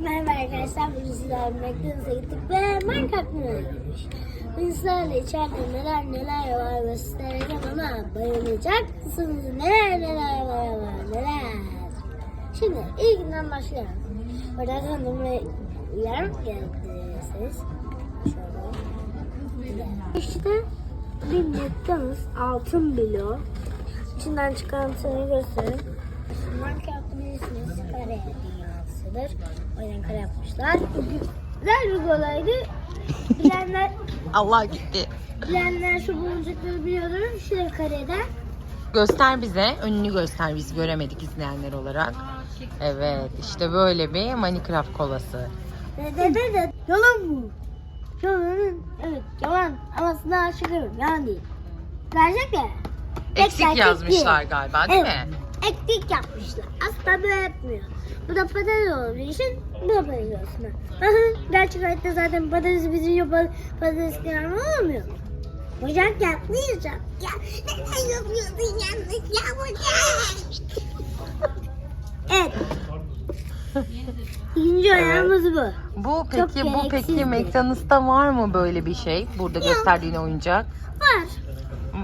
Merhaba arkadaşlar, bugün sizlerle McDonald's'a gittik ve Minecraft oynamış. Bugün sizlerle içeride neler neler var göstereceğim ama bayılacaksınız. Neler neler var var neler. Şimdi ilk günden başlayalım. Burada tanıdığım ve yer geldi ses. Şöyle. İşte bir McDonald's altın bloğu. İçinden çıkan seni göstereyim. Minecraft'ın bilirsiniz kare dünyasıdır. O yüzden kare yapmışlar. Güzel bir olaydı. Bilenler, Allah gitti. bilenler şu boncukları biliyordur. Şu kareden. Göster bize. Önünü göster biz göremedik izleyenler olarak. Evet işte böyle bir Minecraft kolası. De de de de. Yalan bu. Yalanın, evet yalan. Ama aslında açıklıyorum. Yalan değil. Verecek ya. Eksik yazmışlar galiba değil mi? Ektik yapmışlar. Aslında böyle yapmıyor. Bu da patates olduğu için bu da patates olsun. Aha, Gerçek hayatta zaten patates bizim yapalım. Patates kıyarma olmuyor mu? Ocak yapmayacak. Ya neden yapıyorsun yanlış ya ocak? evet. İkinci ayağımız bu. Bu peki bu peki. McDonald's'ta var mı böyle bir şey? Burada gösterdiğin oyuncak. Var.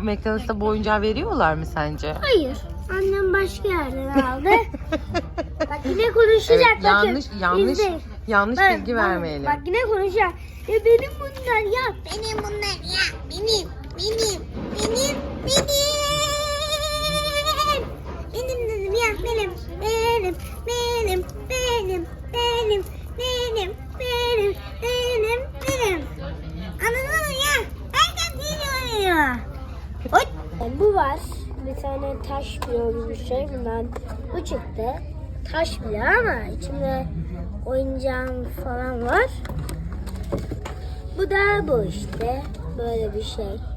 McDonald's'ta bu oyuncağı veriyorlar mı sence? Hayır. Annem başka yerden aldı. Bak yine konuşacak. Evet, bakın. yanlış yanlış İzleyin. yanlış Bak, bilgi bak, vermeyelim. Bak yine konuşacak. Ya benim bunlar ya. Benim bunlar ya. Benim. Benim. Benim. Benim. Benim dedim ya. Benim. Benim. Benim. Benim. Benim. Benim. Benim. Benim. Benim. Anladın mı ya? Herkes geliyor ya. Oy. Bu var. Bir tane taş bloğu bir şey. Bundan bu çıktı. Taş bile ama içinde oyuncağım falan var. Bu da bu işte. Böyle bir şey.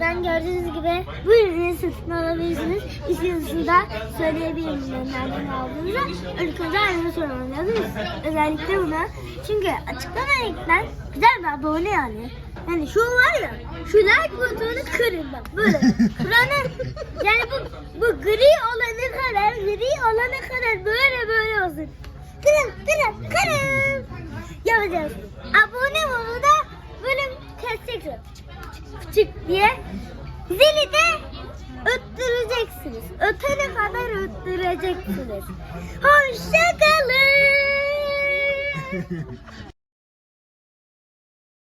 Ben gördüğünüz gibi bu ürünü satın alabilirsiniz. İsminizi de söyleyebilirim nereden aldığınızı. İlk önce ayrıca sormalısınız. Özellikle buna. Çünkü açıklama linkten güzel bir abone yani. Yani şu var ya, şu like butonunu kırın bak böyle. Kıranın, yani bu, bu gri olana kadar, gri olana kadar böyle böyle olsun. Kırın, kırın, kırın. Yapacağız. Abone olun çık diye zili de öttüreceksiniz. Ötene kadar öttüreceksiniz. Hoşçakalın.